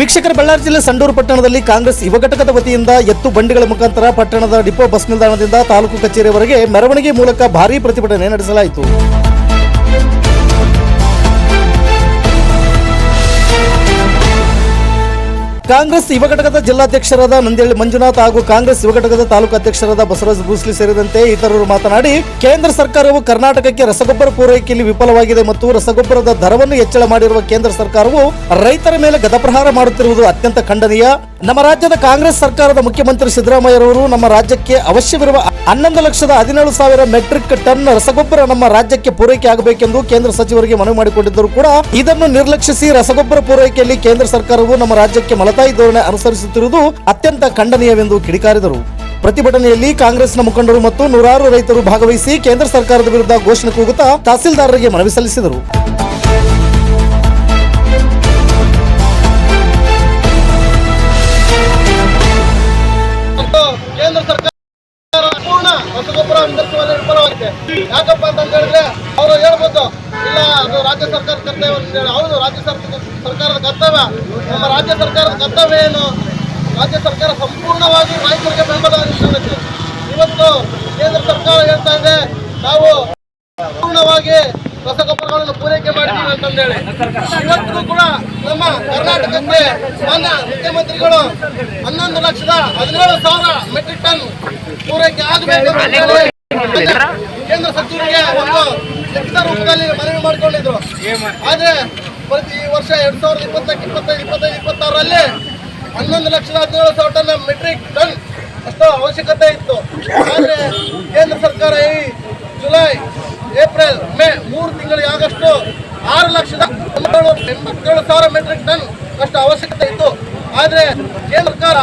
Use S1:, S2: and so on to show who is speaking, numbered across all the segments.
S1: ವೀಕ್ಷಕರ ಬಳ್ಳಾರಿ ಜಿಲ್ಲೆ ಸಂಡೂರು ಪಟ್ಟಣದಲ್ಲಿ ಕಾಂಗ್ರೆಸ್ ಯುವ ಘಟಕದ ವತಿಯಿಂದ ಎತ್ತು ಬಂಡಿಗಳ ಮುಖಾಂತರ ಪಟ್ಟಣದ ಡಿಪೋ ಬಸ್ ನಿಲ್ದಾಣದಿಂದ ತಾಲೂಕು ಕಚೇರಿವರೆಗೆ ಮೆರವಣಿಗೆ ಮೂಲಕ ಭಾರೀ ಪ್ರತಿಭಟನೆ ನಡೆಸಲಾಯಿತು. ಕಾಂಗ್ರೆಸ್ ಯುವ ಘಟಕದ ಜಿಲ್ಲಾಧ್ಯಕ್ಷರಾದ ನಂದಿಹಳ್ಳಿ ಮಂಜುನಾಥ್ ಹಾಗೂ ಕಾಂಗ್ರೆಸ್ ಯುವ ಘಟಕದ ತಾಲೂಕು ಅಧ್ಯಕ್ಷರಾದ ಬಸವರಾಜ್ ಭೂಸ್ಲಿ ಸೇರಿದಂತೆ ಇತರರು ಮಾತನಾಡಿ, ಕೇಂದ್ರ ಸರ್ಕಾರವು ಕರ್ನಾಟಕಕ್ಕೆ ರಸಗೊಬ್ಬರ ಪೂರೈಕೆಯಲ್ಲಿ ವಿಫಲವಾಗಿದೆ ಮತ್ತು ರಸಗೊಬ್ಬರದ ದರವನ್ನು ಹೆಚ್ಚಳ ಮಾಡಿರುವ ಕೇಂದ್ರ ಸರ್ಕಾರವು ರೈತರ ಮೇಲೆ ಗದಪ್ರಹಾರ ಮಾಡುತ್ತಿರುವುದು ಅತ್ಯಂತ ಖಂಡನೀಯ. ನಮ್ಮ ರಾಜ್ಯದ ಕಾಂಗ್ರೆಸ್ ಸರ್ಕಾರದ ಮುಖ್ಯಮಂತ್ರಿ ಸಿದ್ದರಾಮಯ್ಯರವರು ನಮ್ಮ ರಾಜ್ಯಕ್ಕೆ ಅವಶ್ಯವಿರುವ ಹನ್ನೊಂದು ಲಕ್ಷದ ಹದಿನೇಳು ಸಾವಿರ ಮೆಟ್ರಿಕ್ ಟನ್ ರಸಗೊಬ್ಬರ ನಮ್ಮ ರಾಜ್ಯಕ್ಕೆ ಪೂರೈಕೆ ಆಗಬೇಕೆಂದು ಕೇಂದ್ರ ಸಚಿವರಿಗೆ ಮನವಿ ಮಾಡಿಕೊಂಡಿದ್ದರೂ ಕೂಡ ಇದನ್ನು ನಿರ್ಲಕ್ಷಿಸಿ ರಸಗೊಬ್ಬರ ಪೂರೈಕೆಯಲ್ಲಿ ಕೇಂದ್ರ ಸರ್ಕಾರವು ನಮ್ಮ ರಾಜ್ಯಕ್ಕೆ ಮಲತಾಯಿ ಧೋರಣೆ ಅನುಸರಿಸುತ್ತಿರುವುದು ಅತ್ಯಂತ ಖಂಡನೀಯವೆಂದು ಕಿಡಿಕಾರಿದರು. ಪ್ರತಿಭಟನೆಯಲ್ಲಿ ಕಾಂಗ್ರೆಸ್ನ ಮುಖಂಡರು ಮತ್ತು ನೂರಾರು ರೈತರು ಭಾಗವಹಿಸಿ ಕೇಂದ್ರ ಸರ್ಕಾರದ ವಿರುದ್ಧ ಘೋಷಣೆ ಕೂಗುತ್ತಾ ತಹಸೀಲ್ದಾರರಿಗೆ ಮನವಿ ಸಲ್ಲಿಸಿದರು.
S2: ವಿಫಲವಾಗಿದೆ ಯಾಕಪ್ಪ ಅಂತ ಹೇಳಿದ್ರೆ ಅವರು ಹೇಳ್ಬೋದು, ಇಲ್ಲ, ಅದು ರಾಜ್ಯ ಸರ್ಕಾರ ಕರ್ತವ್ಯ ಅಂತ ಹೇಳಿ. ಹೌದು, ರಾಜ್ಯ ಸರ್ಕಾರ ಸರ್ಕಾರದ ಕರ್ತವ್ಯ. ನಮ್ಮ ರಾಜ್ಯ ಸರ್ಕಾರದ ಕರ್ತವ್ಯ ಏನು? ರಾಜ್ಯ ಸರ್ಕಾರ ಸಂಪೂರ್ಣವಾಗಿ ರೈತರಿಗೆ ಬೆಂಬಲ ಇವತ್ತು ಕೇಂದ್ರ ಸರ್ಕಾರ ಹೇಳ್ತಾ ಇದೆ, ನಾವು ಪೂರ್ಣವಾಗಿ ರಸಗೊಬ್ಬರಗಳನ್ನು ಪೂರೈಕೆ ಮಾಡ್ತೀವಿ ಅಂತಂದೇಳಿ. ಇವತ್ತು ಕೂಡ ನಮ್ಮ ಕರ್ನಾಟಕಕ್ಕೆ ಮಾನ್ಯ ಮುಖ್ಯಮಂತ್ರಿಗಳು ಹನ್ನೊಂದು ಲಕ್ಷದ ಹದಿನೇಳು ಸಾವಿರ ಮೆಟ್ರಿಕ್ ಟನ್ ಪೂರೈಕೆ ಆಗಬೇಕು ಸಚಿವರಿಗೆ ಒಂದು ಲಿಖಿತ ರೂಪದಲ್ಲಿ ಮನವಿ ಮಾಡಿಕೊಂಡಿದ್ರು. ಆದ್ರೆ ಪ್ರತಿ ವರ್ಷ ಎರಡ್ ಸಾವಿರದ ಇಪ್ಪತ್ತಕ್ಕೆ ಇಪ್ಪತ್ತೈದು ಇಪ್ಪತ್ತೈದು, ಇಪ್ಪತ್ತಾರರಲ್ಲಿ ಹನ್ನೊಂದು ಲಕ್ಷದ ಹದಿನೇಳು ಸಾವಿರ ಟನ್ ಮೆಟ್ರಿಕ್ ಟನ್ ಅಷ್ಟು ಅವಶ್ಯಕತೆ ಇತ್ತು. ಆದರೆ ಕೇಂದ್ರ ಸರ್ಕಾರ ಈ ಜುಲೈ, ಏಪ್ರಿಲ್, ಮೇ ಮೂರು ತಿಂಗಳಿಗೆ ಆಗಷ್ಟು ಆರು ಲಕ್ಷದ ಎಂಬತ್ತೇಳು ಸಾವಿರ ಮೆಟ್ರಿಕ್ ಟನ್ ಅಷ್ಟು ಅವಶ್ಯಕತೆ ಇತ್ತು. ಆದರೆ ಕೇಂದ್ರ ಸರ್ಕಾರ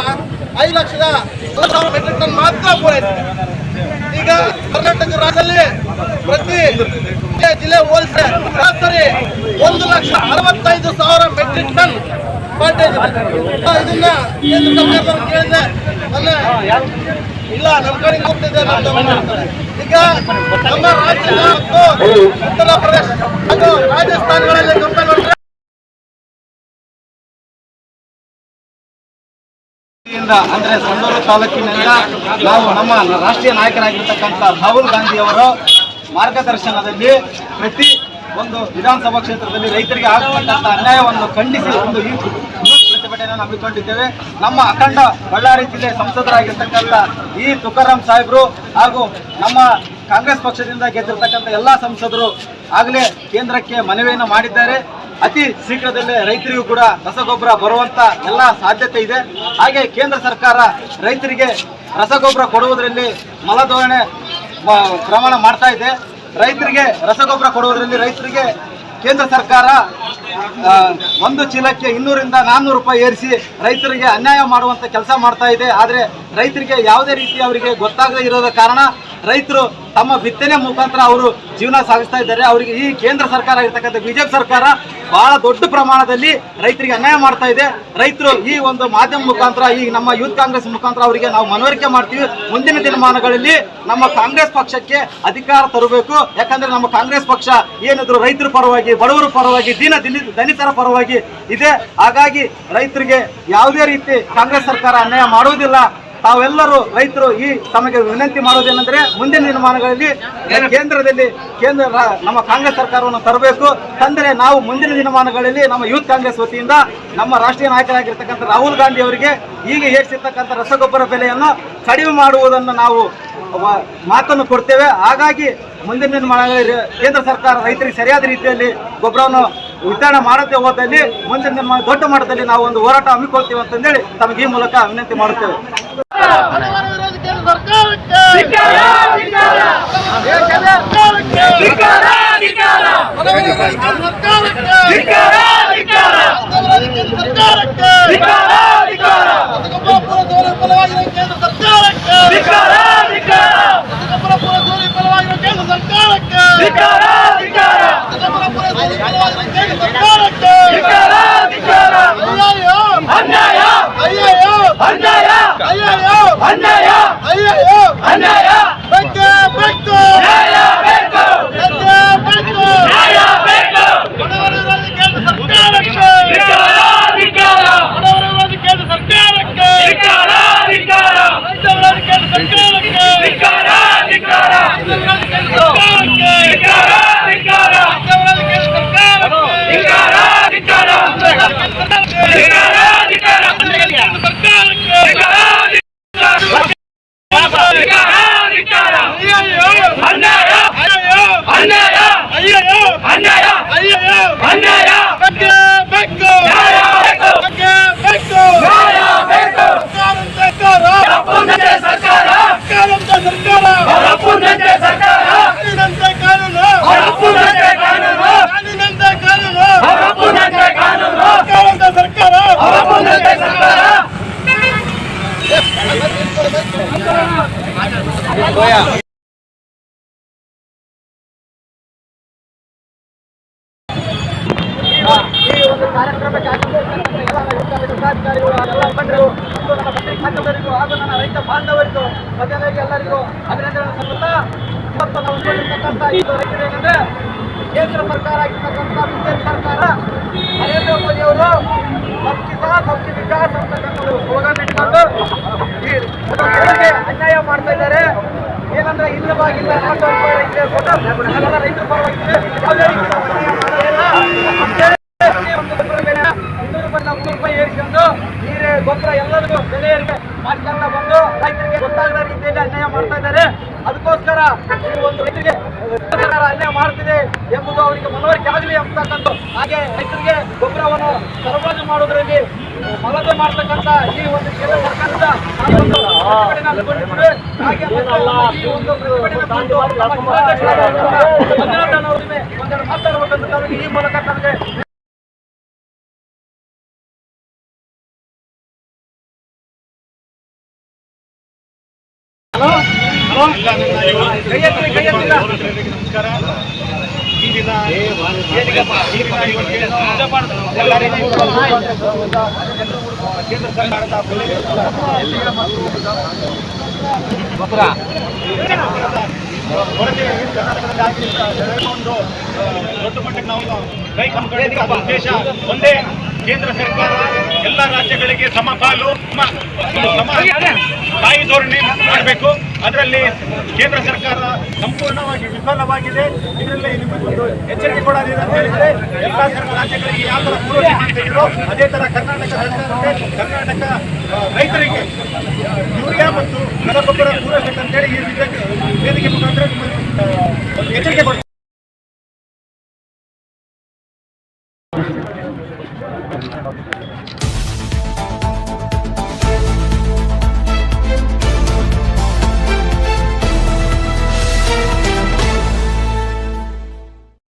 S2: ಐದು ಲಕ್ಷದ ಸಾವಿರ ಮೆಟ್ರಿಕ್ ಟನ್ ಮಾತ್ರ ಪೂರೈಸಿದೆ. ಈಗ ರಾಜ್ಯದಲ್ಲಿ ಪ್ರತಿ ಜಿಲ್ಲೆ ಹೋಲಿಸಿದ್ರೆ ಸರಾಸರಿ ಒಂದು ಲಕ್ಷ ಅರವತ್ತೈದು ಸಾವಿರ ಮೆಟ್ರಿಕ್ ಟನ್. ಇದನ್ನ ಕೇಂದ್ರ ಕೇಳಿದ್ರೆ ಅಲ್ಲ ಇಲ್ಲ ನಮ್ಮ ಕಡೆ ಈಗ ನಮ್ಮ ರಾಜ್ಯ ಉತ್ತರ ಪ್ರದೇಶ, ಅದು ರಾಜಸ್ಥಾನಗಳಲ್ಲಿ ಕೊಟ್ಟರೆ
S3: ಅಂದರೆ ಸಂಡೂರು ತಾಲೂಕಿನಿಂದ ನಾವು ನಮ್ಮ ರಾಷ್ಟ್ರೀಯ ನಾಯಕರಾಗಿರ್ತಕ್ಕಂಥ ರಾಹುಲ್ ಗಾಂಧಿ ಅವರ ಮಾರ್ಗದರ್ಶನದಲ್ಲಿ ಪ್ರತಿ ಒಂದು ವಿಧಾನಸಭಾ ಕ್ಷೇತ್ರದಲ್ಲಿ ರೈತರಿಗೆ ಆಗತಕ್ಕಂಥ ಅನ್ಯಾಯವನ್ನು ಖಂಡಿಸಿ ಒಂದು ಈ ಪ್ರತಿಭಟನೆಯನ್ನು ಹಮ್ಮಿಕೊಂಡಿದ್ದೇವೆ ನಮ್ಮ ಅಖಂಡ ಬಳ್ಳಾರಿ ಜಿಲ್ಲೆ ಸಂಸದರಾಗಿರ್ತಕ್ಕಂಥ ಈ ತುಕಾರಾಮ್ ಸಾಹೇಬರು ಹಾಗೂ ನಮ್ಮ ಕಾಂಗ್ರೆಸ್ ಪಕ್ಷದಿಂದ ಗೆದ್ದಿರ್ತಕ್ಕಂಥ ಎಲ್ಲ ಸಂಸದರು ಆಗಲೇ ಕೇಂದ್ರಕ್ಕೆ ಮನವಿಯನ್ನು ಮಾಡಿದ್ದಾರೆ. ಅತಿ ಶೀಘ್ರದಲ್ಲೇ ರೈತರಿಗೂ ಕೂಡ ರಸಗೊಬ್ಬರ ಬರುವಂತ ಎಲ್ಲ ಸಾಧ್ಯತೆ ಇದೆ. ಹಾಗೆ ಕೇಂದ್ರ ಸರ್ಕಾರ ರೈತರಿಗೆ ರಸಗೊಬ್ಬರ ಕೊಡುವುದರಲ್ಲಿ ಮಲದೋರಣೆ ಪ್ರಮಾಣ ಮಾಡ್ತಾ ಇದೆ. ರೈತರಿಗೆ ರಸಗೊಬ್ಬರ ಕೊಡುವುದರಲ್ಲಿ ರೈತರಿಗೆ ಕೇಂದ್ರ ಸರ್ಕಾರ ಒಂದು ಚೀಲಕ್ಕೆ ಇನ್ನೂರಿಂದ ನಾನ್ನೂರು ರೂಪಾಯಿ ಏರಿಸಿ ರೈತರಿಗೆ ಅನ್ಯಾಯ ಮಾಡುವಂತ ಕೆಲಸ ಮಾಡ್ತಾ ಇದೆ. ಆದರೆ ರೈತರಿಗೆ ಯಾವುದೇ ರೀತಿ ಅವರಿಗೆ ಗೊತ್ತಾಗದೇ ಇರೋದ ಕಾರಣ ರೈತರು ತಮ್ಮ ಬಿತ್ತನೆ ಮುಖಾಂತರ ಅವರು ಜೀವನ ಸಾಗಿಸ್ತಾ ಇದ್ದಾರೆ. ಅವರಿಗೆ ಈ ಕೇಂದ್ರ ಸರ್ಕಾರ ಆಗಿರ್ತಕ್ಕಂಥ ಬಿಜೆಪಿ ಸರ್ಕಾರ ಬಹಳ ದೊಡ್ಡ ಪ್ರಮಾಣದಲ್ಲಿ ರೈತರಿಗೆ ಅನ್ಯಾಯ ಮಾಡ್ತಾ ಇದೆ. ರೈತರು ಈ ಒಂದು ಮಾಧ್ಯಮ ಮುಖಾಂತರ, ಈ ನಮ್ಮ ಯೂತ್ ಕಾಂಗ್ರೆಸ್ ಮುಖಾಂತರ ಅವರಿಗೆ ನಾವು ಮನವರಿಕೆ ಮಾಡ್ತೀವಿ. ಮುಂದಿನ ದಿನಮಾನಗಳಲ್ಲಿ ನಮ್ಮ ಕಾಂಗ್ರೆಸ್ ಪಕ್ಷಕ್ಕೆ ಅಧಿಕಾರ ತರಬೇಕು. ಯಾಕಂದ್ರೆ ನಮ್ಮ ಕಾಂಗ್ರೆಸ್ ಪಕ್ಷ ಏನಿದ್ರು ರೈತರ ಪರವಾಗಿ, ಬಡವರ ಪರವಾಗಿ, ದೀನ ದಿಲಿ ದಲಿತರ ಪರವಾಗಿ ಇದೆ. ಹಾಗಾಗಿ ರೈತರಿಗೆ ಯಾವುದೇ ರೀತಿ ಕಾಂಗ್ರೆಸ್ ಸರ್ಕಾರ ಅನ್ಯಾಯ ಮಾಡುವುದಿಲ್ಲ. ತಾವೆಲ್ಲರೂ ರೈತರು ಈ ತಮಗೆ ವಿನಂತಿ ಮಾಡೋದೇನೆಂದ್ರೆ ಮುಂದಿನ ದಿನಮಾನಗಳಲ್ಲಿ ಕೇಂದ್ರದಲ್ಲಿ ಕೇಂದ್ರ ನಮ್ಮ ಕಾಂಗ್ರೆಸ್ ಸರ್ಕಾರವನ್ನು ತರಬೇಕು. ತಂದರೆ ನಾವು ಮುಂದಿನ ದಿನಮಾನಗಳಲ್ಲಿ ನಮ್ಮ ಯೂತ್ ಕಾಂಗ್ರೆಸ್ ವತಿಯಿಂದ ನಮ್ಮ ರಾಷ್ಟ್ರೀಯ ನಾಯಕರಾಗಿರ್ತಕ್ಕಂಥ ರಾಹುಲ್ ಗಾಂಧಿ ಅವರಿಗೆ ಈಗ ಏರಿಸಿರ್ತಕ್ಕಂಥ ರಸಗೊಬ್ಬರ ಬೆಲೆಯನ್ನು ಕಡಿಮೆ ಮಾಡುವುದನ್ನು ನಾವು ಮಾತನ್ನು ಕೊಡ್ತೇವೆ. ಹಾಗಾಗಿ ಮುಂದಿನ ಕೇಂದ್ರ ಸರ್ಕಾರ ರೈತರಿಗೆ ಸರಿಯಾದ ರೀತಿಯಲ್ಲಿ ಗೊಬ್ಬರವನ್ನು ವಿತರಣೆ ಮಾಡದೆ ಹೋದಲ್ಲಿ ಮುಂದಿನ ದೊಡ್ಡ ಮಟ್ಟದಲ್ಲಿ ನಾವು ಒಂದು ಹೋರಾಟ ಹಮ್ಮಿಕೊಳ್ತೀವಿ ಅಂತಂದೇಳಿ ತಮಗೆ ಈ ಮೂಲಕ ವಿನಂತಿ ಮಾಡುತ್ತೇವೆ
S2: ಬಡವರ ವಿರೋಧಿ ಕೇಂದ್ರ ಸರ್ಕಾರಕ್ಕೆ ಬಡವರ ವಿರೋಧಿ ಕೇಂದ್ರ ಸರ್ಕಾರಕ್ಕೆ ಬಡವರ ವಿರೋಧಿ ಕೇಂದ್ರ ಸರ್ಕಾರಕ್ಕೆ ರಸಗೊಬ್ಬರ ಪೂರೈಸುವಲ್ಲಿ ವಿಫಲವಾಗಿರುವ ಕೇಂದ್ರ ಸರ್ಕಾರಕ್ಕೆ ರಸಗೊಬ್ಬರ ಪೂರೈಸುವಲ್ಲಿ ವಿಫಲವಾಗಿರುವ ಕೇಂದ್ರ ಸರ್ಕಾರಕ್ಕೆ ರಸಗೊಬ್ಬರ ಪೂರೈಸುವಲ್ಲಿ ವಿಫಲವಾಗಿರುವ ಕೇಂದ್ರ ಸರ್ಕಾರಕ್ಕೆ ಅಯ್ಯಯ್ಯೋ ಅಯ್ಯಯ್ಯೋ ಅಯ್ಯಯ್ಯೋ ಅಯ್ಯಯ್ಯೋ ಬೇಕೇ ಅನ್ಯಾಯ ಅನ್ಯಾಯ ಅಯ್ಯಯ್ಯೋ ಅನ್ಯಾಯ ಅಯ್ಯಯ್ಯೋ ಅನ್ಯಾಯ ಬೆಕ್ಕೆ ಬೆಕ್ಕು ನ್ಯಾಯ ಬೇಕು ಬೆಕ್ಕೆ ಬೆಕ್ಕು ನ್ಯಾಯ ಬೇಕು ಸರ್ಕಾರ ಅಪ್ಪುನಂತೆ ಸರ್ಕಾರ ಸರ್ಕಾರಂತೆ ಸರ್ಕಾರ ಅಪ್ಪುನಂತೆ ಸರ್ಕಾರ ಕಾನೂನಂತೆ ಕಾನೂನು ಅಪ್ಪುನಂತೆ ಕಾನೂನು ಕಾನೂನಂತೆ ಕಾನೂನು ಅಪ್ಪುನಂತೆ ಕಾನೂನು ಸರ್ಕಾರಂತೆ ಸರ್ಕಾರ ಅಪ್ಪುನಂತೆ ಸರ್ಕಾರ
S3: ಈ ಒಂದು ಕಾರ್ಯಕ್ರಮಕ್ಕೆ ಮುಖಂಡರು ಮತ್ತು ನನ್ನ ಪತ್ರಿಕಾಂತರಿಗೂ ಹಾಗೂ ನನ್ನ ರೈತ ಬಾಂಧವರಿಗೂ ಮೊದಲಿಗೆ ಎಲ್ಲರಿಗೂ ಅಭಿನಂದನೆ ಸಲ್ಲುತ್ತಾ ಇವತ್ತು ನಾವು ನೋಡಿರ್ತಕ್ಕಂಥ ಇದು ಕೇಂದ್ರ ಸರ್ಕಾರ ಆಗಿರ್ತಕ್ಕಂಥ ಬಿಜೆಪಿ ಸರ್ಕಾರ ನರೇಂದ್ರ ಮೋದಿ ಅವರು ಸಬ್ಕಿ ಸಾಥ್ ಸಬ್ಕಿ ವಿಕಾಸ್ ಅಂತಕ್ಕಂಥ ಸ್ಲೋಗನ್ ಇಟ್ಕೊಂಡು ಅನ್ಯಾಯ ಮಾಡ್ತಾ ಇದ್ದಾರೆ ಏನಂದ್ರೆ ಇಲ್ಲ ಬಾಗಿಲ್ಲ ರೈತರ ಪರವಾಗಿದೆ ರೀತಿ ನಾವು ಅನ್ಯಾಯ ಮಾಡೋದಿಲ್ಲ. ಒಂದು ಗೊಬ್ಬರ ಬೆಲೆ ಇನ್ನೂರು ರೂಪಾಯಿ ನೂರು ರೂಪಾಯಿ ಏರಿಸ್ಕೊಂಡು ನೀರೇ ಗೊಬ್ಬರ ಎಲ್ಲದಕ್ಕೂ ಬೆಲೆ ಮಾಡ್ಕೊಂಡ ಬಂದು ರೈತರಿಗೆ ಗೊತ್ತಾಗದ ರೀತಿಯಲ್ಲಿ ಅನ್ಯಾಯ ಮಾಡ್ತಾ ಇದ್ದಾರೆ. ಅದಕ್ಕೋಸ್ಕರ ಈ ಒಂದು ರೈತರಿಗೆ ಸರ್ಕಾರ ಅನ್ಯಾಯ ಮಾಡ್ತಿದೆ ಎಂಬುದು ಅವರಿಗೆ ಮನವರಿಕೆ ಆಗಲಿ ಅಂತಕ್ಕಂಥ ಹಾಗೆ ರೈತರಿಗೆ ಗೊಬ್ಬರವನ್ನು ಸರಬರಾಜು ಮಾಡೋದ್ರಲ್ಲಿ ಮಲಗು ಮಾಡ್ತಕ್ಕಂಥ ಈ ಒಂದು ಕೇಂದ್ರ ಸರ್ಕಾರದ ಮೂಲಕ. ಹಾಗೆ ಈ ಮಂಜುನಾಥ್ ಅವರಿಗೆ ತಮಗೆ ಈ ಮೂಲಕ ತಮಗೆ ಕೈ ಎತ್ತಿ, ಕೈ ಎತ್ತಿಲ್ಲ.
S4: ದೊಡ್ಡ ಮಟ್ಟಕ್ಕೆ ನಾವು ಕೈ ಉದ್ದೇಶ ಒಂದೇ ಕೇಂದ್ರ ಸರ್ಕಾರ ಎಲ್ಲ ರಾಜ್ಯಗಳಿಗೆ ಸಮಪಾಲು ಸಮ- ಸಮ ತಾಯಿ ಧೋರಣೆ ಮಾಡಬೇಕು. ಅದರಲ್ಲಿ ಕೇಂದ್ರ ಸರ್ಕಾರ ಸಂಪೂರ್ಣವಾಗಿ ವಿಫಲವಾಗಿದೆ. ಇದರಲ್ಲಿ ನಿಮಗೊಂದು ಎಚ್ಚರಿಕೆ ಕೊಡೋದಿದೆ ಅಂತ ಹೇಳಿದ್ರೆ ಎಲ್ಲ ರಾಜ್ಯಗಳಿಗೆ ಯಾವ ಥರ ಪೂರೈಕೆ ಅದೇ ಥರ ಕರ್ನಾಟಕ ಸರ್ಕಾರಕ್ಕೆ ಕರ್ನಾಟಕ ರೈತರಿಗೆ ಯೂರಿಯಾ ಮತ್ತು ರಸಗೊಬ್ಬರ ಪೂರೈಸಬೇಕಂತೇಳಿ ಈ ವೇದಿಕೆ- ವೇದಿಕೆ ಮುಖಾಂತರ ಎಚ್ಚರಿಕೆ ಕೊಡ್ತೀವಿ. Thank you.